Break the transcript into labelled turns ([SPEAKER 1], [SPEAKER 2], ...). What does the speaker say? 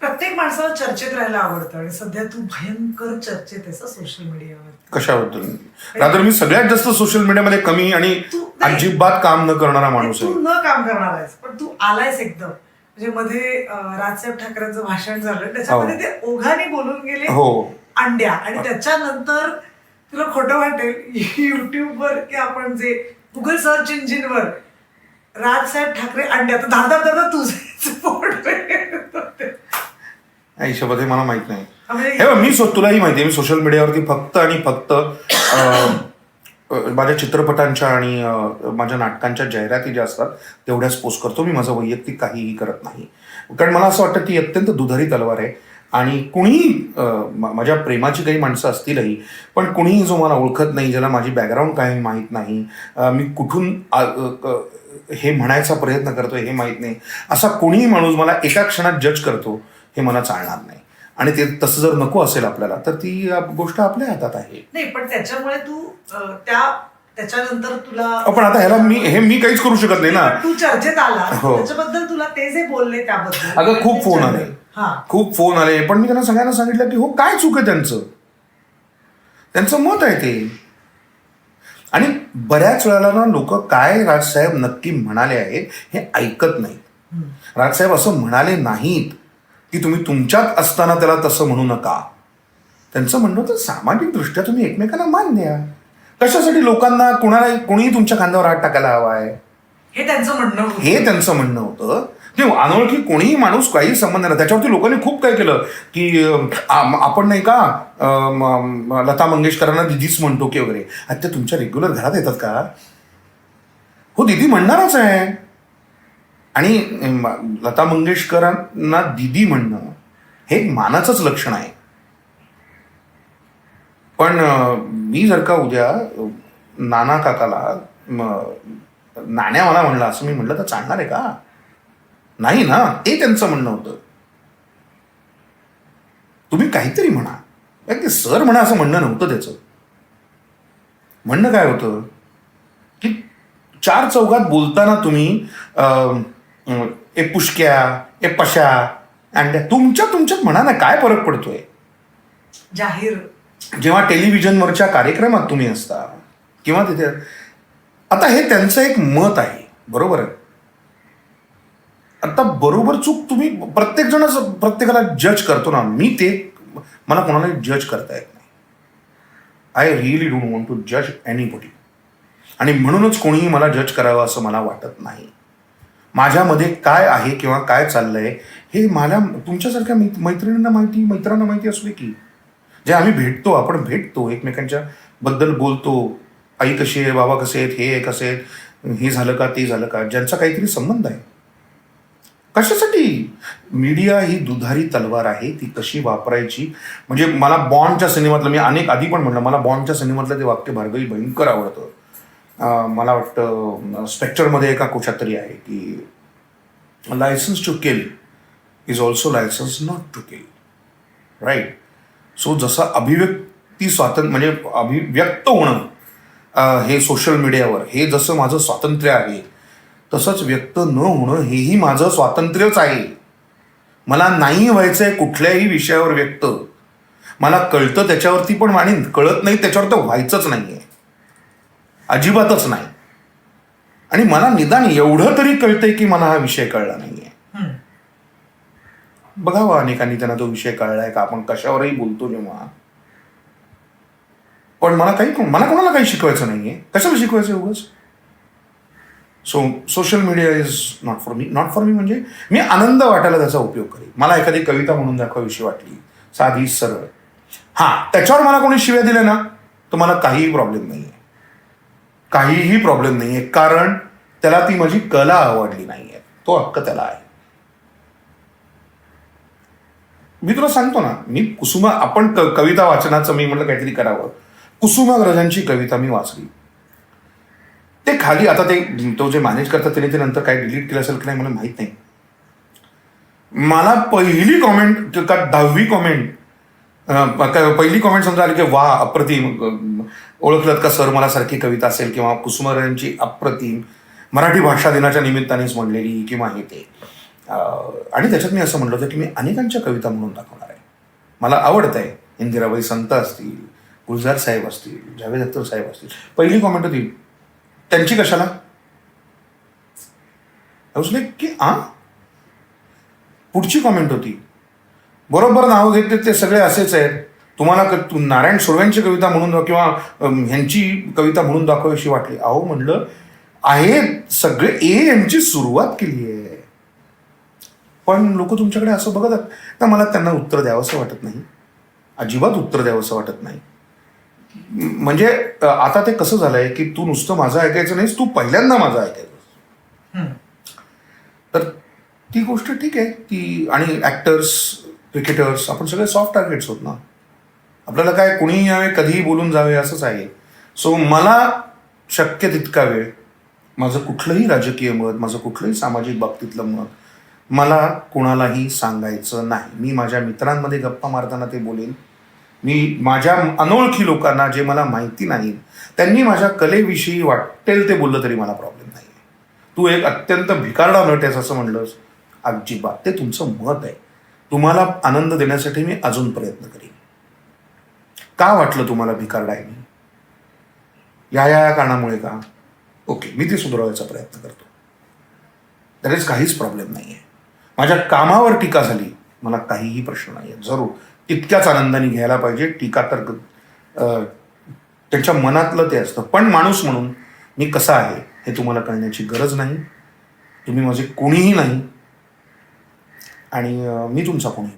[SPEAKER 1] प्रत्येक माणसाला चर्चेत राहायला आवडतं आणि सध्या तू भयंकर चर्चेत आहेस सोशल मीडियावर
[SPEAKER 2] कशाबद्दल? रादर मी सगळ्यात जास्त सोशल मीडियामध्ये कमी आणि. अजिबात काम न करणारा माणूस
[SPEAKER 1] तू न काम करणार आहेस पण तू आलायस एकदम. म्हणजे मध्ये राजसाहेब ठाकरेंचं भाषण झालं त्याच्यामध्ये
[SPEAKER 2] हो.
[SPEAKER 1] ते ओघाने बोलून गेले
[SPEAKER 2] हो.
[SPEAKER 1] अंड्या. आणि त्याच्यानंतर तुला खोटं वाटेल युट्यूबवर की आपण जे गुगल सर्च इंजिनवर राजसाहेब ठाकरे अंड्या. तर धारदार धारदार तुझे येत होते.
[SPEAKER 2] आयुष्यामध्ये मला माहीत नाही. हे मी तुलाही माहिती आहे मी सोशल मीडियावरती फक्त आणि फक्त माझ्या चित्रपटांच्या आणि माझ्या नाटकांच्या जाहिराती ज्या असतात तेवढ्याच पोस्ट करतो. मी माझं वैयक्तिक काहीही करत नाही. कारण मला असं वाटतं ती अत्यंत दुधारी तलवार आहे. आणि कुणीही माझ्या प्रेमाची काही माणसं असतीलही पण कुणीही जो मला ओळखत नाही ज्याला माझी बॅकग्राऊंड काही माहीत नाही मी कुठून हे म्हणायचा प्रयत्न करतोय हे माहीत नाही. असा कुणीही माणूस मला एका क्षणात जज करतो. हे मला चालणार नाही. आणि ते तसं जर नको असेल आपल्याला तर ती गोष्ट आपल्या हातात आहे.
[SPEAKER 1] नाही पण त्याच्यामुळे तू त्या त्याच्यानंतर तुला
[SPEAKER 2] पण आता ह्याला मी हे मी काहीच करू शकत नाही ना.
[SPEAKER 1] तू चर्चेत आला
[SPEAKER 2] हो.
[SPEAKER 1] त्याच्याबद्दल तुला ते जे बोलले त्याबद्दल.
[SPEAKER 2] अगं खूप फोन आले.
[SPEAKER 1] हा.
[SPEAKER 2] खूप फोन आले पण मी त्यांना सगळ्यांना सांगितलं की हो काय चूक आहे त्यांचं? त्यांचं मत आहे ते. आणि बऱ्याच वेळेला ना लोक काय राजसाहेब नक्की म्हणाले आहेत हे ऐकत नाहीत. राजसाहेब असं म्हणाले नाहीत. की तुम्ही तुमच्यात असताना त्याला तसं म्हणू नका. त्यांचं म्हणणं होतं सामाजिक दृष्ट्या तुम्ही एकमेकांना मान द्या कशासाठी लोकांना कुणाला कोणीही तुमच्या खांद्यावर हात टाकायला हवा आहे?
[SPEAKER 1] हे त्यांचं म्हणणं.
[SPEAKER 2] हे त्यांचं म्हणणं होतं. की अनोळखी कोणीही माणूस काही संबंध नाही. त्याच्यावरती लोकांनी खूप काय केलं की आपण नाही का लता मंगेशकरांना दिदीच म्हणतो की वगैरे. आता तुमच्या रेग्युलर घरात येतात का? हो दिदी म्हणणारच आहे. आणि लता मंगेशकरांना दिदी म्हणणं हे एक मानाचंच लक्षण आहे. पण मी जर का उद्या नाना काकाला नाण्यावाला नाण्या मला म्हणलं असं मी म्हटलं तर चालणार आहे का? नाही ना ते त्यांचं म्हणणं होतं. तुम्ही काहीतरी म्हणा. कारण ते सर म्हणा असं म्हणणं नव्हतं त्याचं. म्हणणं काय होतं? की चार चौघात बोलताना तुम्ही ए पुष्क्या ए पशा अंड्या तुमच्या तुमच्यात म्हणा ना काय फरक पडतोय?
[SPEAKER 1] जाहीर.
[SPEAKER 2] जेव्हा टेलिव्हिजनवरच्या कार्यक्रमात तुम्ही असता किंवा तिथे आता हे त्यांचं एक मत आहे बरोबर आहे? आता बरोबर चूक तुम्ही प्रत्येक जणच प्रत्येकाला जज करतो ना. मी ते मला कोणाला जज करता येत नाही. I really don't want to जज एनीबडी आणि म्हणूनच कोणीही मला जज करावं असं मला वाटत नाही. माझ्यामध्ये काय आहे किंवा काय चाललंय हे मला तुमच्यासारख्या मित- मैत्रिणींना माहिती मित्रांना माहिती असू दे की. जे आम्ही भेटतो आपण भेटतो एकमेकांच्या बद्दल बोलतो. आई कशी आहे बाबा कसे आहेत हे कसे आहेत हे झालं का ते झालं का ज्यांचा काहीतरी संबंध आहे. कशासाठी? मीडिया ही दुधारी तलवार आहे ती कशी वापरायची? म्हणजे मला बॉन्डच्या सिनेमातलं मी अनेक आधी पण म्हटलं मला बॉन्डच्या सिनेमातलं ते वाक्य भार्गवी भयंकर आवडतं. मला वाटतं स्पेक्टरमध्ये एका कोशात तरी आहे की licence to kill is also licence not to kill right so जसं अभिव्यक्ती स्वातंत्र्य म्हणजे अभिव्यक्त होणं हे सोशल मीडियावर हे जसं माझं स्वातंत्र्य आहे तसंच व्यक्त न होणं हेही माझं स्वातंत्र्यच आहे. मला नाही व्हायचं आहे कुठल्याही विषयावर व्यक्त. मला कळतं त्याच्यावरती पण आणि कळत नाही त्याच्यावर तर व्हायचंच नाही आहे अजिबातच नाही. आणि मला निदान एवढं तरी कळतंय की मला हा विषय कळला नाहीये. बघावं अनेकांनी त्यांना तो विषय कळलाय का? आपण कशावरही बोलतो जेव्हा. पण मला काही मला कोणाला काही शिकवायचं नाहीये. कशाला शिकवायचं उगाच? So social media is not for me not for me म्हणजे मी आनंद वाटायला त्याचा उपयोग करेन. मला एखादी कविता म्हणून दाखवावीशी वाटली. साधी सरळ. हा त्याच्यावर मला कोणी शिव्या दिल्या ना तर मला काहीही प्रॉब्लेम नाहीये. काहीही प्रॉब्लेम नाहीये. कारण त्याला ती माझी कला आवडली नाहीये. तो हक्क त्याला आहे. मी तुला सांगतो ना मी कुसुमा आपण क- कविता वाचनाचं मी म्हटलं काहीतरी करावं. कुसुमाग्रजांची कविता मी वाचली. ते खाली आता ते तो जे मॅनेज करतात त्याने ते नंतर काय डिलीट केलं असेल की नाही मला माहीत नाही. मला पहिली कॉमेंट का दहावी कॉमेंट पहिली कॉमेंट समजा आली की वा अप्रतिम अं, ओळखलं का सर? मला सारखी कविता असेल किंवा कुसुमाग्रजांची अप्रतिम मराठी भाषा दिनाच्या निमित्तानेच म्हणलेली किंवा हे ते. आणि त्याच्यात मी असं म्हणलं होतं की मी अनेकांच्या कविता म्हणून दाखवणार आहे. मला आवडत आहे इंदिराबाई संत असतील गुलजार साहेब असतील जावेद अख्तर साहेब असतील. पहिली कॉमेंट होती त्यांची कशाला? की आ? पुढची कॉमेंट होती बरोबर नाव घेतले ते सगळे असेच आहेत. तुम्हाला क- तू नारायण सुर्व्यांची कविता म्हणून दाखव किंवा ह्यांची कविता म्हणून दाखवावीशी वाटली. अहो म्हणलं आहे सगळे ए यांची सुरुवात केली आहे. पण लोक तुमच्याकडे असं बघत आहेत तर मला त्यांना उत्तर द्यावंसं वाटत नाही. अजिबात उत्तर द्यावंसं वाटत नाही. म्हणजे आता ते कसं झालंय की तू नुसतं माझं ऐकायचं नाहीस तू पहिल्यांदा माझं ऐकायचं. तर ती गोष्ट ठीक आहे. ती आणि ॲक्टर्स क्रिकेटर्स आपण सगळे सॉफ्ट टार्गेट्स होत ना. आपल्याला काय कुणीही यावे कधीही बोलून जावे असंच आहे. सो मला शक्य तितका वेळ माझं कुठलंही राजकीय मत माझं कुठलंही सामाजिक बाबतीतलं मत मला कुणालाही सांगायचं नाही. मी माझ्या मित्रांमध्ये गप्पा मारताना ते बोलेन. मी माझ्या अनोळखी लोकांना जे मला माहिती नाही त्यांनी माझ्या कलेविषयी वाटेल ते बोललं तरी मला प्रॉब्लेम नाही तू एक अत्यंत भिकारडा नट आहेस असं म्हणलंस. अजिबात. ते तुमचं मत आहे. तुम्हाला आनंद देण्यासाठी मी अजून प्रयत्न करीन. का वाटलं तुम्हाला भिकार आहे या या या कारणामुळे का? ओके मी ते सुधारवायचा प्रयत्न करतो. दॅट इज काहीच प्रॉब्लेम नाही आहे माझ्या कामावर टीका झाली मला काहीही प्रश्न नाही आहे जरूर तितक्याच आनंदाने घ्यायला पाहिजे. टीका तर त्यांच्या मनातलं ते असतं. पण माणूस म्हणून मी कसा आहे हे तुम्हाला कळण्याची गरज नाही. तुम्ही माझे कोणीही नाही. आणि मी तुमचा कोणी